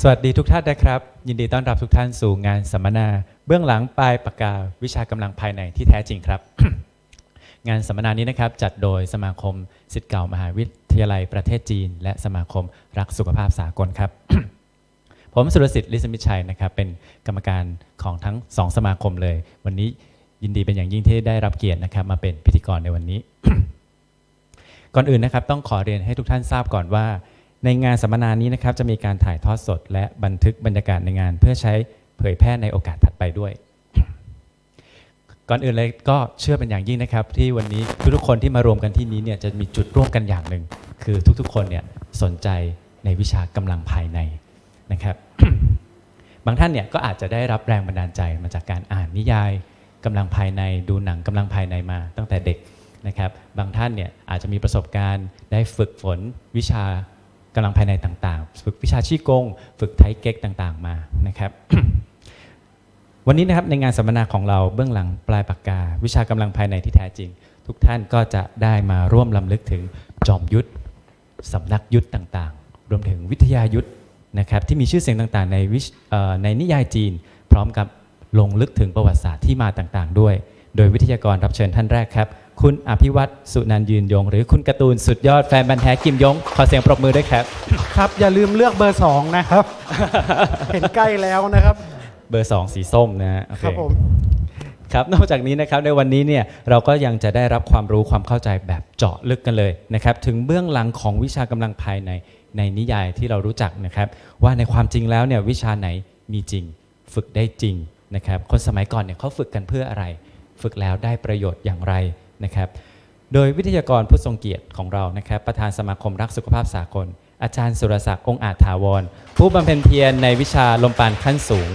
สวัสดีทุกท่านนะครับ ยินดีต้อนรับทุกท่านสู่งานสัมมนา เบื้องหลังปลายปากกาวิชากำลังภายในที่แท้จริงครับ งานสัมมนานี้นะครับ จัดโดยสมาคมสิทธิ์เก่ามหาวิทยาลัยประเทศจีน และสมาคมรักสุขภาพสากลครับ ผมสุรสิทธิ์ลิสมิตชัยนะครับ เป็นกรรมการของทั้งสองสมาคมเลย วันนี้ยินดีเป็นอย่างยิ่งที่ได้รับเกียรตินะครับ มาเป็นพิธีกรในวันนี้ ก่อนอื่นนะครับ ต้องขอเรียนให้ทุกท่านทราบก่อนว่า ในงานสัมมนานี้นะครับจะมีการถ่ายทอดสด และบันทึกบรรยากาศในงาน เพื่อใช้เผยแพร่ในโอกาสถัดไปด้วย ก่อนอื่นเลยก็เชื่อเป็นอย่างยิ่งนะครับ ที่วันนี้ทุกๆคนที่มารวมกันที่นี้เนี่ยจะมีจุดร่วมกันอย่างหนึ่งคือทุกๆคนเนี่ยสนใจในวิชากำลังภายในนะครับบางท่านเนี่ยก็อาจจะได้รับแรงบันดาลใจมาจากการอ่านนิยายกำลังภายในดูหนังกำลังภายในมาตั้งแต่เด็กนะครับ บางท่านเนี่ยอาจจะมีประสบการณ์ได้ฝึกฝนวิชา กำลังภายในต่างๆ ฝึกวิชาชีกง ฝึกไทเก๊กต่างๆมานะครับ วันนี้นะครับในงานสัมมนาของเราเบื้องหลังปลายปากกา วิชากำลังภายในที่แท้จริง ทุกท่านก็จะได้มาร่วมลำลึกถึงจอมยุทธสำนักยุทธต่างๆ รวมถึงวิทยายุทธนะครับที่มีชื่อเสียงต่างๆ ในวิชในนิยายจีน พร้อมกับลงลึกถึงประวัติศาสตร์ที่มาต่างๆ ด้วย โดยวิทยากรรับเชิญท่านแรกครับ คุณอภิวัตรสุนันท์ยืนยง หรือคุณการ์ตูนสุดยอดแฟนบันธุ์แท้กิมยง ขอเสียงปรบมือด้วยครับ ครับ อย่าลืมเลือกเบอร์สองนะครับ เห็นใกล้แล้วนะครับ เบอร์ 2 สีส้มนะฮะโอเครับผม ครับนอกจากนี้นะครับในวันนี้เนี่ยเราก็ยังจะได้รับความรู้ความเข้าใจแบบเจาะลึกกันเลยนะครับถึงเบื้องหลังของวิชากำลังภายในในนิยายที่เรารู้จักนะครับว่าในความจริงแล้วเนี่ยวิชาไหนมีจริง ฝึกได้จริงนะครับคนสมัยก่อนเนี่ยเขาฝึกกันเพื่ออะไร ฝึกแล้วได้ประโยชน์อย่างไร นะครับ โดยวิทยากรผู้ทรงเกียรติของเรานะครับ ประธานสมาคมรักสุขภาพสากล อาจารย์สุรศักดิ์องอาจถาวร ผู้บำเพ็ญเพียรในวิชาลมปานขั้นสูง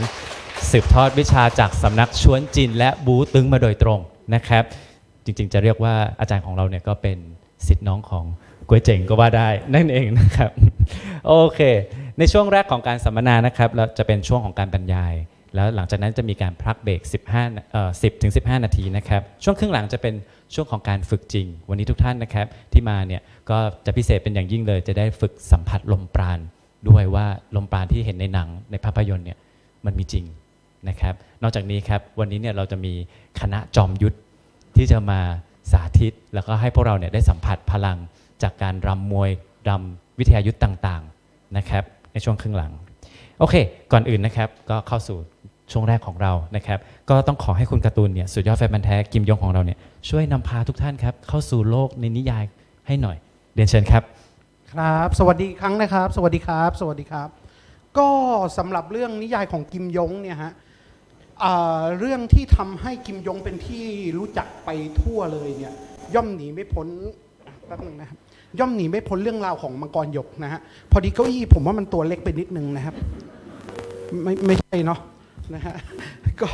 สืบทอดวิชาจากสำนักชวนจิน และบูตึงมาโดยตรงนะครับ จริงๆ จะเรียกว่าอาจารย์ของเราเนี่ยก็เป็นสิทธิ์น้องของก๋วยเจ๋งก็ว่าได้นั่นเองนะครับ โอเค ในช่วงแรกของการสัมมนานะครับเราจะเป็นช่วงของการบรรยาย แล้วหลังจากนั้นจะมีการพักเบรก 15เอ่อ10ถึง15 นาทีนะครับ ช่วงครึ่งหลังจะเป็นช่วงของการฝึกจริง วันนี้ทุกท่านนะครับที่มาเนี่ยก็จะพิเศษเป็นอย่างยิ่งเลย จะได้ฝึกสัมผัสลมปราณด้วยว่าลมปราณที่เห็นในหนังในภาพยนตร์เนี่ยมันมีจริงนะครับ นอกจากนี้ครับวันนี้เนี่ยเราจะมีคณะจอมยุทธที่จะมาสาธิต แล้วก็ให้พวกเราเนี่ยได้สัมผัสพลังจากการรำมวยรำวิทยายุทธต่างๆนะครับในช่วงครึ่งหลัง โอเค ก่อนอื่นนะครับ ก็เข้าสู่ช่วงแรกของเรานะครับ ก็ต้องขอให้คุณการ์ตูนเนี่ยสุดยอดแฟนบันแท้กิมยงของเราเนี่ยช่วยนำพาทุกท่านครับ เข้าสู่โลกในนิยายให้หน่อยเรียนเชิญครับครับ สวัสดีครั้งนะครับ สวัสดีครับ สวัสดีครับ ก็สำหรับเรื่องนิยายของกิมยงเนี่ยฮะเรื่องที่ทำให้กิมยงเป็นที่รู้จักไปทั่วเลยเนี่ยย่อมหนีไม่พ้นแป๊บนึงนะครับ ย่อมหนีไม่พ้นเรื่องราวของมังกรหยกนะฮะพอดีเก้าอี้ผมว่ามันตัวเล็กไปนิดนึงนะครับ ไม่ไม่ใช่เนาะนะฮะก็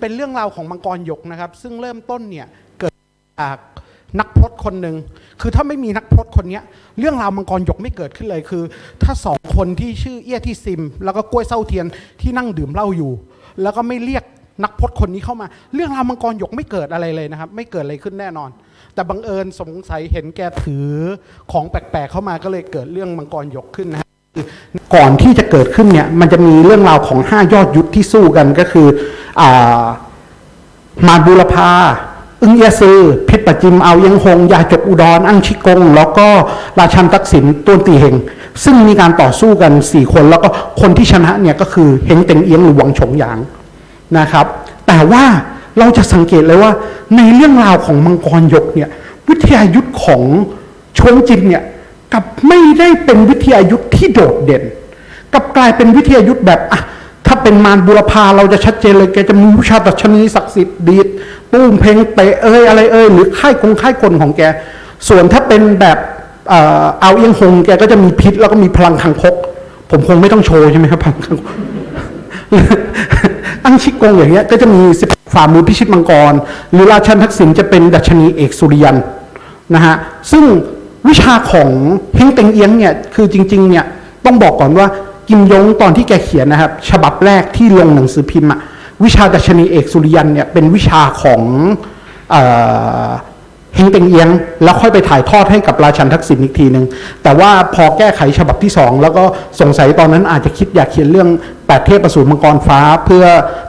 เป็นเรื่องราวของมังกรหยกนะครับ ซึ่งเริ่มต้นเนี่ยเกิดจากนักพรตคนหนึ่งคือถ้าไม่มีนักพรตคนนี้เรื่องราวมังกรหยกไม่เกิดขึ้นเลยคือ ถ้าสองคนที่ชื่อเอี้ยที่ซิม แล้วก็กล้วยเส้าเทียนที่นั่งดื่มเหล้าอยู่ แล้วก็ไม่เรียกนักพรตคนนี้เข้ามา เรื่องราวมังกรหยกไม่เกิดอะไรเลยนะครับ ไม่เกิดอะไรขึ้นแน่นอน แต่บังเอิญสงสัยเห็นแกถือของแปลกๆเข้ามาก็เลยเกิดเรื่องมังกรยกขึ้นนะก่อนที่จะเกิดขึ้นเนี่ยมันจะมีเรื่องราวของห้ายอดยุทธที่สู้กันก็คืออามาบุรพาอึ้งเอียซือพิษปะจิมเอายังหงยาจกอุดรอังชิกง แล้วก็ราชันทักษิณต้วนตีเฮงซึ่งมีการต่อสู้กัน 4 คน แล้วก็คนที่ชนะเนี่ยก็คือเฮงเต็งเอียงหรือหวังฉงหยางนะครับ แต่ว่า เราจะสังเกตเลยว่าในเรื่องราวของมังกรยกเนี่ยวิทยายุทธของชวนจินเนี่ยกับไม่ได้เป็นวิทยายุทธที่โดดเด่น กับกลายเป็นวิทยายุทธแบบอะถ้าเป็นมารบุรพาเราจะชัดเจนเลยแกจะมีวิชาตัชนีศักดิ์สิทธิ์ดีดปุ้มเพลงเตะเอ้ยอะไรเอ้ยหรือค่ายกงค่ายกลของแก ส่วนถ้าเป็นแบบเอ่อเอาเอียงหงแกก็จะมีพิษแล้วก็มีพลังคังคก ผมคงไม่ต้องโชว์ใช่ไหมครับพลังคังคก อังชิกงอย่างเงี้ยก็จะมีสิบฝ่ามือพิชิตมังกร หรือราชันทักษิณจะเป็นดัชนีเอกสุริยันนะฮะซึ่งวิชาของเฮงเต็งเอียงเนี่ยคือจริงๆเนี่ยต้องบอกก่อนว่ากิมยงตอนที่แกเขียนนะครับ ฉบับแรกที่ลงหนังสือพิมพ์อะวิชาดัชนีเอกสุริยันเนี่ยเป็นวิชาของเออเฮงเต็งเอียง แล้วค่อยไปถ่ายทอดให้กับราชันทักษิณอีกทีหนึ่งแต่ว่าพอแก้ไขฉบับที่สองแล้วก็สงสัยตอนนั้นอาจจะคิดอยากเขียนเรื่อง แปดเทพประสูรมังกรฟ้าเพื่อ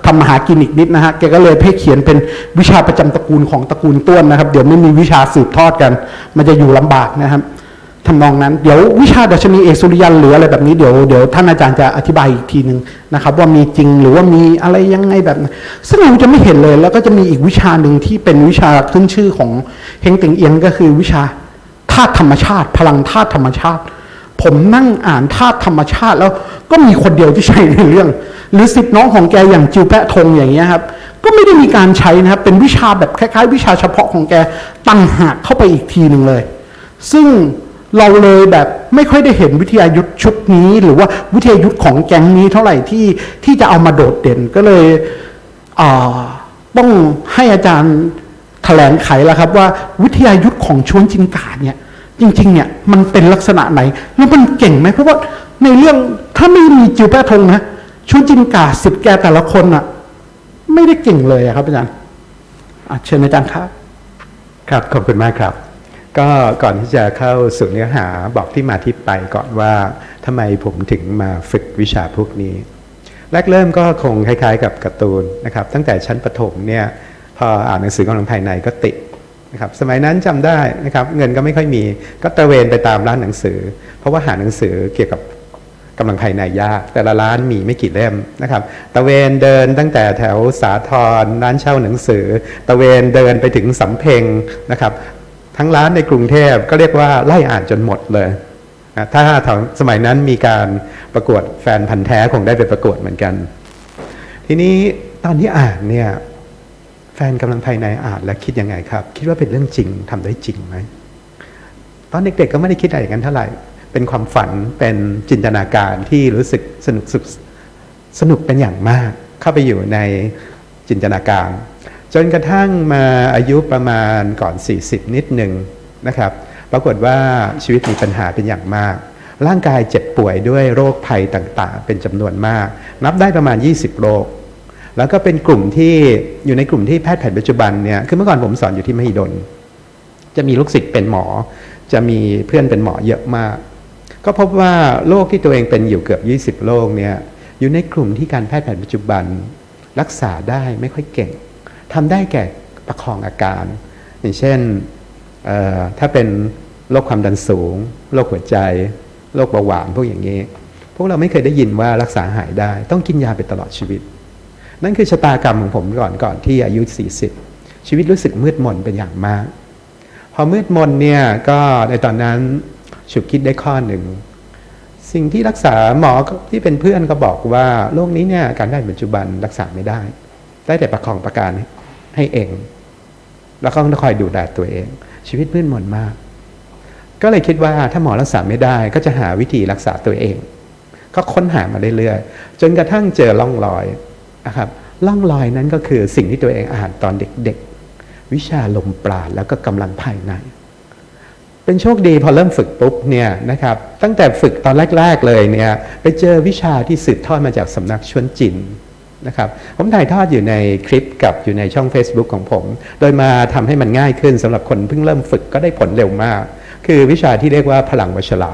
ทำมหากินอีกนิดนะฮะแกก็เลยให้เขียนเป็นวิชาประจำตระกูลของตระกูลต้วนนะครับ เดี๋ยวไม่มีวิชาสืบทอดกัน มันจะอยู่ลำบากนะครับทำนองนั้นเดี๋ยววิชาดัชนีเอกสุริยันหรืออะไรแบบนี้เดี๋ยวเดี๋ยวท่านอาจารย์จะอธิบายอีกทีหนึ่งนะครับว่ามีจริงหรือว่ามีอะไรยังไงแบบซึ่งเราจะไม่เห็นเลย แล้วก็จะมีอีกวิชาหนึ่งที่เป็นวิชาขึ้นชื่อของเฮงต็งเอียงก็คือวิชาธาตุธรรมชาติ พลังธาตุธรรมชาติ ผมนั่งอ่านธาตุธรรมชาติแล้วก็มีคนเดียวที่ใช้ในเรื่อง หรือสิทธิ์น้องของแกอย่างจิวแปะทงอย่างเงี้ยครับ ก็ไม่ได้มีการใช้นะครับ เป็นวิชาแบบคล้ายๆ วิชาเฉพาะของแกตั้งหากเข้าไปอีกทีหนึ่งเลย ซึ่งเราเลยแบบไม่ค่อยได้เห็นวิทยายุทธชุดนี้ หรือว่าวิทยายุทธของแก๊งนี้เท่าไหร่ที่ที่จะเอามาโดดเด่นก็เลยอ่าต้องให้อาจารย์แถลงไขแล้วครับว่าวิทยายุทธของชวนจินกาเนี่ย จริงๆเนี่ยมันเป็นลักษณะไหน แล้วมันเก่งไหมเพราะว่าในเรื่องถ้าไม่มีจิวแปะทงนะชวนจินกาสิบแกแต่ละคนอะไม่ได้เก่งเลยอะครับอาจารย์เชิญอาจารย์ครับ ครับขอบคุณมากครับ ก็ก่อนที่จะเข้าสู่เนื้อหาบอกที่มาที่ไปก่อนว่าทำไมผมถึงมาฝึกวิชาพวกนี้แรกเริ่มก็คงคล้ายๆ กับการ์ตูนนะครับ ตั้งแต่ชั้นประถมเนี่ยพออ่านหนังสือกำลังภายในก็ติด นะครับสมัยนั้นจำได้นะครับเงินก็ไม่ค่อยมีก็ตระเวนไปตามร้านหนังสือ เพราะว่าหาหนังสือเกี่ยวกับกำลังภายในยาก แต่ละร้านมีไม่กี่เล่มนะครับตะเวนเดินตั้งแต่แถวสาทรร้านเช่าหนังสือ ตะเวนเดินไปถึงสำเพ็งนะครับ ทั้งร้านในกรุงเทพก็เรียกว่าไล่อ่านจนหมดเลยนะถ้าถามสมัยนั้นมีการประกวดแฟนพันธ์แท้คงได้ไปประกวดเหมือนกัน ทีนี้ตอนที่อ่านเนี่ย แฟนกำลังภายในอ่านแล้วคิดยังไงครับ คิดว่าเป็นเรื่องจริงทำได้จริงไหมตอนเด็กๆก็ไม่ได้คิดอะไรอย่างนั้นเท่าไหร่เป็นความฝันเป็นจินตนาการที่รู้สึกสนุกสุขสนุกเป็นอย่างมาก เข้าไปอยู่ในจินตนาการ จนกระทั่งมาอายุประมาณก่อน 40 นิดหนึ่งนะครับ ปรากฏว่าชีวิตมีปัญหาเป็นอย่างมาก ร่างกายเจ็บป่วยด้วยโรคภัยต่างๆ เป็นจำนวนมาก นับได้ประมาณ 20 โรค แล้วก็เป็นกลุ่มที่อยู่ในกลุ่มที่แพทย์แผนปัจจุบันเนี่ยคือเมื่อก่อนผมสอนอยู่ที่มหิดล จะมีลูกศิษย์เป็นหมอ จะมีเพื่อนเป็นหมอเยอะมาก ก็พบว่าโรคที่ตัวเองเป็นอยู่เกือบ 20โรคเนี่ยอยู่ในกลุ่มที่การแพทย์แผนปัจจุบัน รักษาได้ไม่ค่อยเก่งทำได้แก่ประคองอาการ อย่างเช่นถ้าเป็นโรคความดันสูงโรคหัวใจโรคเบาหวานพวกอย่างนี้ พวกเราไม่เคยได้ยินว่ารักษาหายได้ ต้องกินยาไปตลอดชีวิต นั่นคือชะตากรรมของผมก่อนก่อนที่อายุ 40 ชีวิตรู้สึกมืดมนเป็นอย่างมาก พอมืดมนเนี่ยก็ในตอนนั้นฉุกคิดได้ข้อหนึ่ง สิ่งที่รักษาหมอที่เป็นเพื่อนก็บอกว่าโรคนี้เนี่ยการได้ปัจจุบันรักษาไม่ได้ ได้แต่ประคองประการให้เอง แล้วก็ต้องคอยดูแลตัวเอง ชีวิตมืดมนมาก ก็เลยคิดว่าถ้าหมอรักษาไม่ได้ก็จะหาวิธีรักษาตัวเอง ก็ค้นหามาเรื่อยๆจนกระทั่งเจอร่องรอย นะครับร่องรอยนั้นก็คือสิ่งที่ตัวเองอ่านตอนเด็กๆ วิชาลมปราณแล้วก็กำลังภายใน เป็นโชคดีพอเริ่มฝึกปุ๊บเนี่ยนะครับตั้งแต่ฝึกตอนแรก ๆเลยเนี่ยไปเจอวิชาที่สืบทอดมาจากสำนักชวนจินนะครับผมถ่ายทอดอยู่ในคลิปกับอยู่ในช่อง Facebook ของผม โดยมาทำให้มันง่ายขึ้นสำหรับคนเพิ่งเริ่มฝึกก็ได้ผลเร็วมาก คือวิชาที่เรียกว่าพลังวัชระ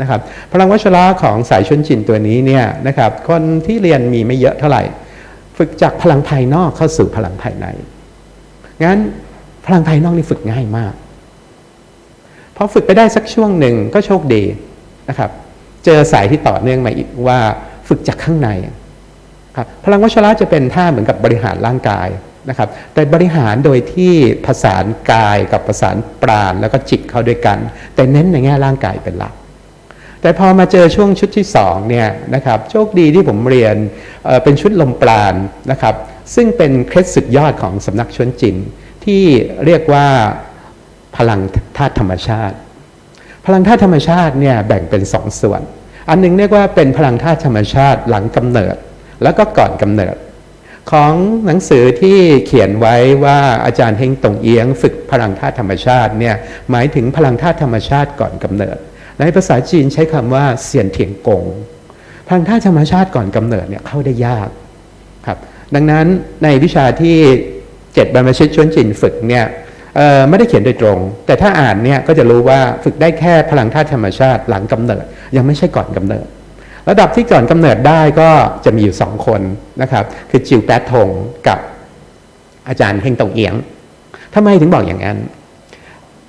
นะครับพลังวัชระของสายชวนจินตัวนี้เนี่ยนะครับคนที่เรียนมีไม่เยอะเท่าไหร่ ฝึกจากพลังภายนอกเข้าสู่พลังภายใน งั้นพลังภายนอกนี่ฝึกง่ายมาก พอฝึกไปได้สักช่วงหนึ่งก็โชคดีนะครับ เจอสายที่ต่อเนื่องมาอีกว่าฝึกจากข้างในครับพลังวัชระจะเป็นท่าเหมือนกับบริหารร่างกายนะครับ แต่บริหารโดยที่ผสานกายกับผสานปราณแล้วก็จิตเข้าด้วยกัน แต่เน้นในแง่ร่างกายเป็นหลัก แต่พอมาเจอช่วงชุดที่สองเนี่ยนะครับโชคดีที่ผมเรียนเเป็นชุดลมปราณนะครับ ซึ่งเป็นเคล็ดสุดยอดของสำนักชวนจินที่เรียกว่าพลังธาตุธรรมชาติ พลังธาตุธรรมชาติเนี่ยแบ่งเป็นสองส่วน อันหนึงเรียกว่าเป็นพลังธาตุธรรมชาติหลังกำเนิด แล้วก็ก่อนกำเนิด ของหนังสือที่เขียนไว้ว่าอาจารย์เฮงตงเอียง ฝึกพลังธาตุธรรมชาติเนี่ยหมายถึงพลังธาตุธรรมชาติก่อนกำเนิด ในภาษาจีนใช้คำว่าเสียนเถียงกงพลังธาตุธรรมชาติก่อนกำเนิดเนี่ยเข้าได้ยากครับดังนั้นในวิชาที่เจ็ดบรรพชิตชวนจินฝึกเนี่ยไม่ได้เขียนโดยตรง แต่ถ้าอ่านเนี่ยก็จะรู้ว่าฝึกได้แค่พลังธาตุธรรมชาติหลังกำเนิด ยังไม่ใช่ก่อนกำเนิด ระดับที่ก่อนกำเนิดได้ก็จะมีอยู่สองคนนะครับ คือจิวแปดทงกับอาจารย์เฮงตงเอียงทำไมถึงบอกอย่างนั้น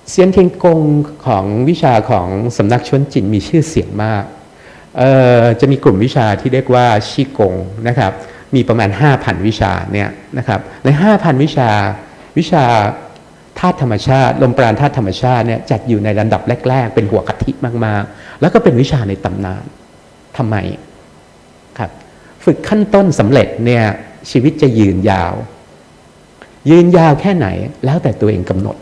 เซียนเทียงกงของวิชาของสำนักชวนจินมีชื่อเสียงมากเอ่อจะมีกลุ่มวิชาที่เรียกว่าชีกงนะครับ มีประมาณ 5,000 วิชาเนี่ยนะครับ ใน 5,000 วิชาวิชาธาตุธรรมชาติ ลมปราณธาตุธรรมชาติเนี่ยจัดอยู่ในลำดับแรก ๆ เป็นหัวกะทิมากๆ แล้วก็เป็นวิชาในตำนานทำไมครับ ฝึกขั้นต้นสำเร็จเนี่ยชีวิตจะยืนยาว ยืนยาวแค่ไหนแล้วแต่ตัวเองกำหนด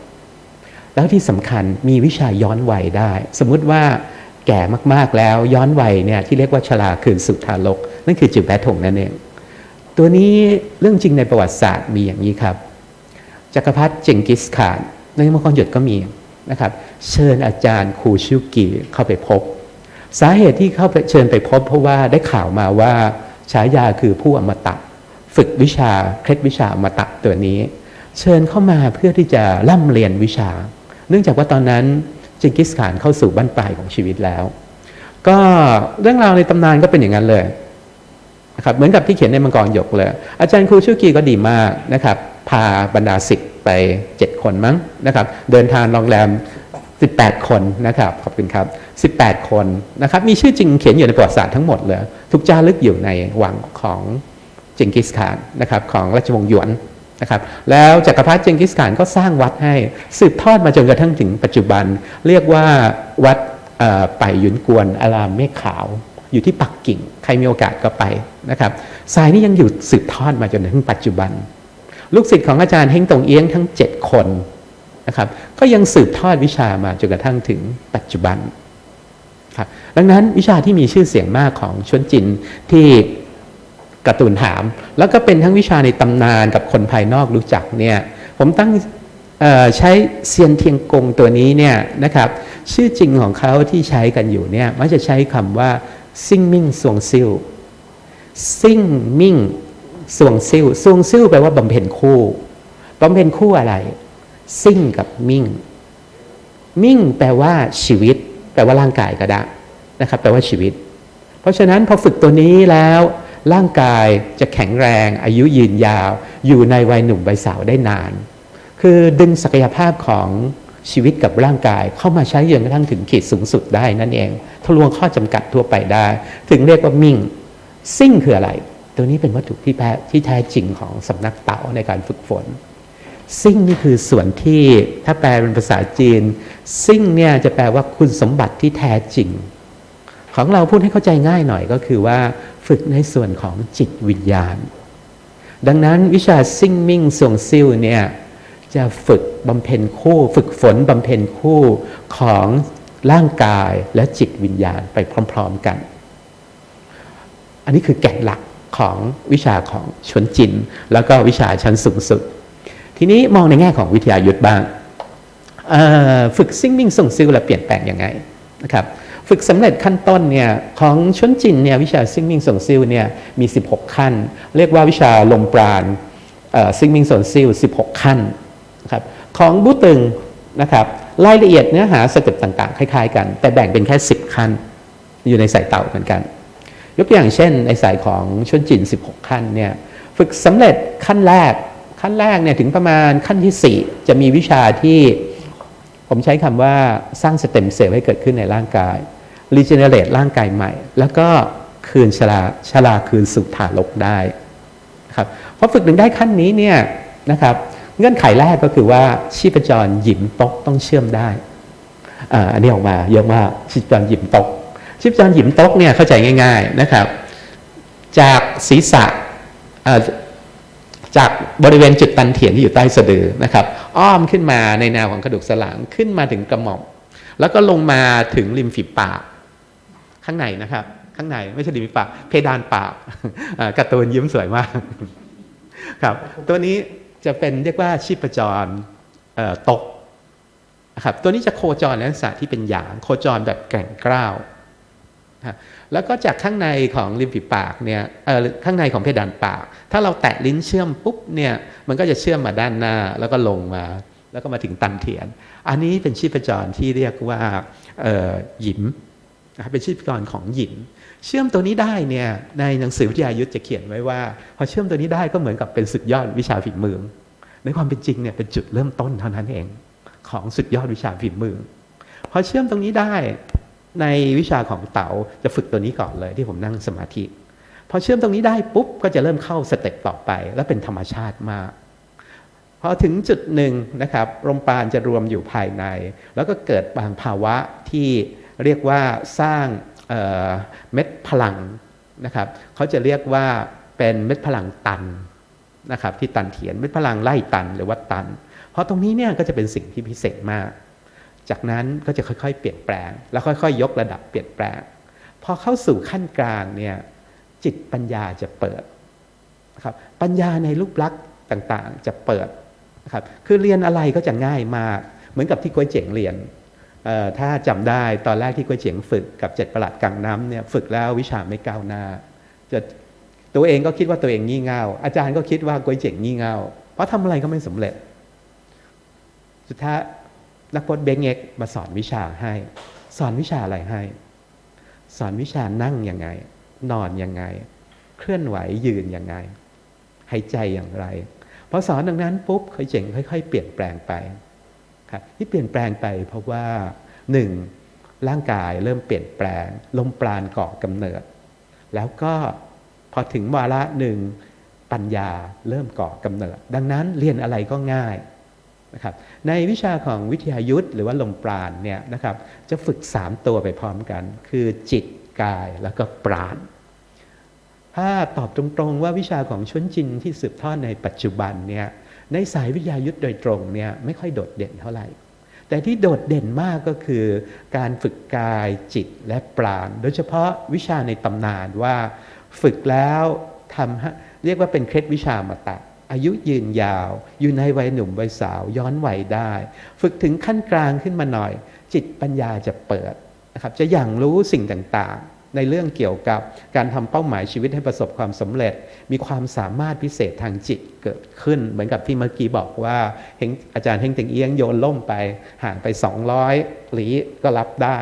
แล้วที่สำคัญมีวิชาย้อนวัยได้ สมมุติว่าแก่มากๆแล้วย้อนวัยเนี่ยที่เรียกว่าชราคืนสุทารก นั่นคือจิวแปทงนั่นเอง ตัวนี้เรื่องจริงในประวัติศาสตร์มีอย่างนี้ครับ จักรพรรดิเจงกิสข่านในมังกรหยดก็มีนะครับ เชิญอาจารย์คูชิวกีเข้าไปพบ สาเหตุที่เข้าไปเชิญไปพบ เพราะว่าได้ข่าวมาว่าฉายาคือผู้อมตะ ฝึกวิชาเคล็ดวิชาอมตะตัวนี้ เชิญเข้ามาเพื่อที่จะร่ำเรียนวิชา เนื่องจากว่าตอนนั้นเจงกิสข่านเข้าสู่บั้นปลายของชีวิตแล้ว ก็เรื่องราวในตำนานก็เป็นอย่างนั้นเลยนะครับเหมือนกับที่เขียนในมังกรหยกเลย อาจารย์ครูชิวกีก็ดีมากนะครับพาบรรดาศิษย์ไป 7 คนมั้งนะครับเดินทางโรงแรม 18 คนนะครับขอบคุณครับ 18 คนนะครับมีชื่อจริงเขียนอยู่ในประวัติศาสตร์ทั้งหมดเลย ทุกจารึกอยู่ในวังของเจงกิสข่านนะครับของราชวงศ์หยวน นะครับแล้วจักรพรรดิเจงกิสข่านก็สร้างวัดให้สืบทอดมาจนกระทั่งถึงปัจจุบัน เรียกว่าวัดไปหยุนกวนอารามเมฆขาว อยู่ที่ปักกิ่ง ใครมีโอกาสก็ไปนะครับทรายนี้ยังอยู่สืบทอดมาจนถึงปัจจุบัน ลูกศิษย์ของอาจารย์เฮงตงเอี้ยงทั้ง 7 คนนะครับก็ยังสืบทอดวิชามาจนกระทั่งถึงปัจจุบันครับดังนั้นวิชาที่มีชื่อเสียงมากของชวนจินที่ กระตูนถาม แล้วก็เป็นทั้งวิชาในตำนานกับคนภายนอกรู้จักเนี่ยผมตั้งใช้เซียนเทียงกงตัวนี้เนี่ยนะครับชื่อจริงของเขาที่ใช้กันอยู่เนี่ยมักจะใช้คำว่าซิ่งมิ่งสวงซิลซิ่งมิ่งสวงซิ่วสวงซิ่วแปลว่าบำเพ็ญคู่บำเพ็ญคู่อะไร ซิ่งกับมิ่ง มิ่งแปลว่าชีวิต แปลว่าร่างกายก็ได้นะครับ แปลว่าชีวิต เพราะฉะนั้นพอฝึกตัวนี้แล้ว ร่างกายจะแข็งแรงอายุยืนยาว อยู่ในวัยหนุ่มวัยสาวได้นาน คือดึงศักยภาพของชีวิตกับร่างกายเข้ามาใช้จนกระทั่งถึงขีดสูงสุดได้นั่นเอง ทะลวงข้อจำกัดทั่วไปได้ ถึงเรียกว่ามิ่ง ซิ่งคืออะไร ตัวนี้เป็นวัตถุที่แท้ที่แท้จริงของสำนักเต๋าในการฝึกฝน ซิ่งนี่คือส่วนที่ถ้าแปลเป็นภาษาจีน ซิ่งเนี่ยจะแปลว่าคุณสมบัติที่แท้จริง ของเราพูดให้เข้าใจง่ายหน่อยก็คือว่า ฝึกในส่วนของจิตวิญญาณ ดังนั้นวิชาซิ่งมิ่งสวงซิ่วเนี่ยจะฝึกบำเพ็ญคู่ ฝึกฝนบำเพ็ญคู่ของร่างกายและจิตวิญญาณไปพร้อม ๆกัน อันนี้คือแก่นหลักของวิชาของชนจิน แล้วก็วิชาชั้นสูงสุด ทีนี้มองในแง่ของวิทยายุทธบ้างฝึกซิ่งมิ่งส่งซิลและเปลี่ยนแปลงยังไงนะครับ ฝึกสำเร็จขั้นต้นเนี่ยของชนจินเนี่ยวิชาซิงมิงส่งซิลเนี่ยมี 16 ขั้น เรียกว่าวิชาลมปราณซิงมิงส่งซิล 16 ขั้นนะครับของบูตึงนะครับรายละเอียดเนื้อหาสเต็ปต่างๆ คล้ายๆ กัน แต่แบ่งเป็นแค่ 10 ขั้น อยู่ในสายเต่าเหมือนกัน ยกตัวอย่างเช่นในสายของชนจิน 16 ขั้นเนี่ยฝึกสำเร็จขั้นแรกขั้นแรกเนี่ยถึงประมาณขั้นที่ 4 จะมีวิชาที่ผมใช้คำว่าสร้างสเต็มเซลล์ให้เกิดขึ้นในร่างกาย รีเจเนเรตร่างกายใหม่ แล้วก็คืนชราชราคืนสู่ฐานลกได้ครับพอฝึกถึงได้ขั้นนี้เนี่ยนะครับเงื่อนไขแรกก็คือว่าชีพจรหยิมตกต้องเชื่อมได้อันนี้ออกมาเยอะมากชีพจรหยิมตก ชีพจรหยิมตกเนี่ยเข้าใจง่าย ๆนะครับ จากศีรษะจากบริเวณจุดตันเถียนที่อยู่ใต้สะดือนะครับ อ้อมขึ้นมาในแนวของกระดูกสันหลังขึ้นมาถึงกระหม่อมแล้วก็ลงมาถึงริมฝีปาก ข้างในนะครับ ข้างในไม่ใช่ริมฝีปากเพดานปากการ์ตูนยิ้มสวยมากครับตัวนี้จะเป็นเรียกว่าชีพจรตกนะครับตัวนี้จะโคจรในลักษณะที่เป็นหยางโคจรแบบแก่งกล้าวแล้วก็จากข้างในของริมฝีปากเนี่ยข้างในของเพดานปาก ถ้าเราแตะลิ้นเชื่อมปุ๊บเนี่ยมันก็จะเชื่อมมาด้านหน้าแล้วก็ลงมา แล้วก็มาถึงตันเถียน อันนี้เป็นชีพจรที่เรียกว่าหยิม นะครับเป็นชีพจรของหยิมเชื่อมตัวนี้ได้เนี่ยในหนังสือวิทยายุทธจะเขียนไว้ว่า พอเชื่อมตัวนี้ได้ก็เหมือนกับเป็นสุดยอดวิชาฝีมือในความเป็นจริงเนี่ยเป็นจุดเริ่มต้นเท่านั้นเอง ของสุดยอดวิชาฝีมือพอเชื่อมตรงนี้ได้ในวิชาของเต๋าจะฝึกตัวนี้ก่อนเลยที่ผมนั่งสมาธิพอเชื่อมตรงนี้ได้ปุ๊บก็จะเริ่มเข้าสเต็ปต่อไป และเป็นธรรมชาติมากพอถึงจุดหนึ่งนะครับลมปราณจะรวมอยู่ภายใน แล้วก็เกิดบางภาวะที่ เรียกว่าสร้างเเม็ดพลังนะครับเขาจะเรียกว่าเป็นเม็ดพลังตันนะครับที่ตันเถียนเม็ดพลังไล่ตันหรือว่าตัน เพราะตรงนี้เนี่ยก็จะเป็นสิ่งที่พิเศษมาก จากนั้นก็จะค่อยๆ เปลี่ยนแปลง แล้วค่อยๆ ยกระดับเปลี่ยนแปลง พอเข้าสู่ขั้นกลางเนี่ยจิตปัญญาจะเปิดนะครับปัญญาในรูปลักษณ์ต่างๆ จะเปิดนะครับคือเรียนอะไรก็จะง่ายมาก เหมือนกับที่กวยเจ๋งเรียน ถ้าจำได้ตอนแรกที่กวยเจ๋งฝึกกับเจ็ดประหลัดกลางน้ำเนี่ยฝึกแล้ววิชาไม่ก้าวหน้าจะตัวเองก็คิดว่าตัวเองงี่เง่าอาจารย์ก็คิดว่ากวยเจ๋งงี่เง่าเพราะทำอะไรก็ไม่สำเร็จ สุดท้ายนักพจน์เบงเอกมาสอนวิชาให้ สอนวิชาอะไรให้ สอนวิชานั่งยังไง นอนยังไง เคลื่อนไหวยืนยังไงหายใจอย่างไรพอสอนดังนั้นปุ๊บเคยเจ๋งค่อย ๆ เปลี่ยนแปลงไป ครับที่เปลี่ยนแปลงไปเพราะว่าหนึ่งร่างกายเริ่มเปลี่ยนแปลงลมปราณก่อกำเนิด แล้วก็พอถึงวาระหนึ่งปัญญาเริ่มก่อกำเนิด ดังนั้นเรียนอะไรก็ง่ายนะครับในวิชาของวิทยายุทธหรือว่าลมปราณเนี่ยนะครับจะฝึก 3 ตัวไปพร้อมกัน คือจิตกายแล้วก็ปราณถ้าตอบตรงๆว่าวิชาของชนจินที่สืบทอดในปัจจุบันเนี่ย ในสายวิทยายุทธโดยตรงเนี่ยไม่ค่อยโดดเด่นเท่าไหร่ แต่ที่โดดเด่นมากก็คือการฝึกกายจิตและปราณ โดยเฉพาะวิชาในตำนานว่าฝึกแล้วทำเรียกว่าเป็นเคล็ดวิชามาตะอายุยืนยาว อยู่ในวัยหนุ่มวัยสาว ย้อนวัยได้ ฝึกถึงขั้นกลางขึ้นมาหน่อย จิตปัญญาจะเปิดนะครับจะอย่างรู้สิ่งต่างๆ ในเรื่องเกี่ยวกับการทำเป้าหมายชีวิตให้ประสบความสำเร็จ มีความสามารถพิเศษทางจิตเกิดขึ้น เหมือนกับที่เมื่อกี้บอกว่าเฮงอาจารย์เฮงเต็งเอียงโยนล่มไปห่างไป 200หลีก็รับได้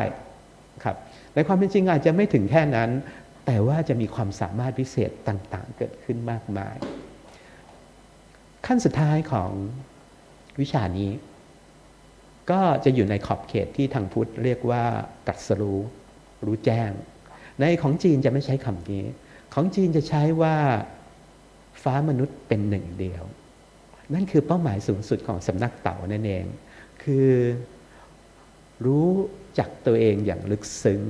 ครับในความเป็นจริงอาจจะไม่ถึงแค่นั้น แต่ว่าจะมีความสามารถพิเศษต่างๆ เกิดขึ้นมากมาย ขั้นสุดท้ายของวิชานี้ ก็จะอยู่ในขอบเขตที่ทางพุทธเรียกว่าตรัสรู้รู้แจ้ง ในของจีนจะไม่ใช้คำนี้ ของจีนจะใช้ว่าฟ้ามนุษย์เป็นหนึ่งเดียว นั่นคือเป้าหมายสูงสุดของสำนักเต่านั่นเอง คือรู้จักตัวเองอย่างลึกซึ้ง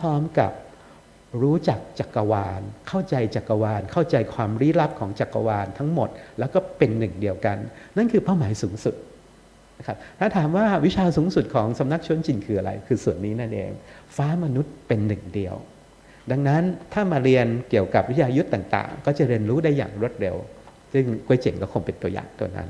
พร้อมๆกับรู้จักจักรวาล เข้าใจจักรวาล เข้าใจความลี้ลับของจักรวาลทั้งหมด แล้วก็เป็นหนึ่งเดียวกัน นั่นคือเป้าหมายสูงสุดนะครับถ้าถามว่าวิชาสูงสุดของสำนักชนจินคืออะไร คือส่วนนี้นั่นเอง ฟ้ามนุษย์เป็นหนึ่งเดียว ดังนั้นถ้ามาเรียนเกี่ยวกับวิทยายุทธ์ต่าง ๆ ก็จะเรียนรู้ได้อย่างรวดเร็ว ซึ่งกล้วยเจ๋งก็คงเป็นตัวอย่างตัวนั้น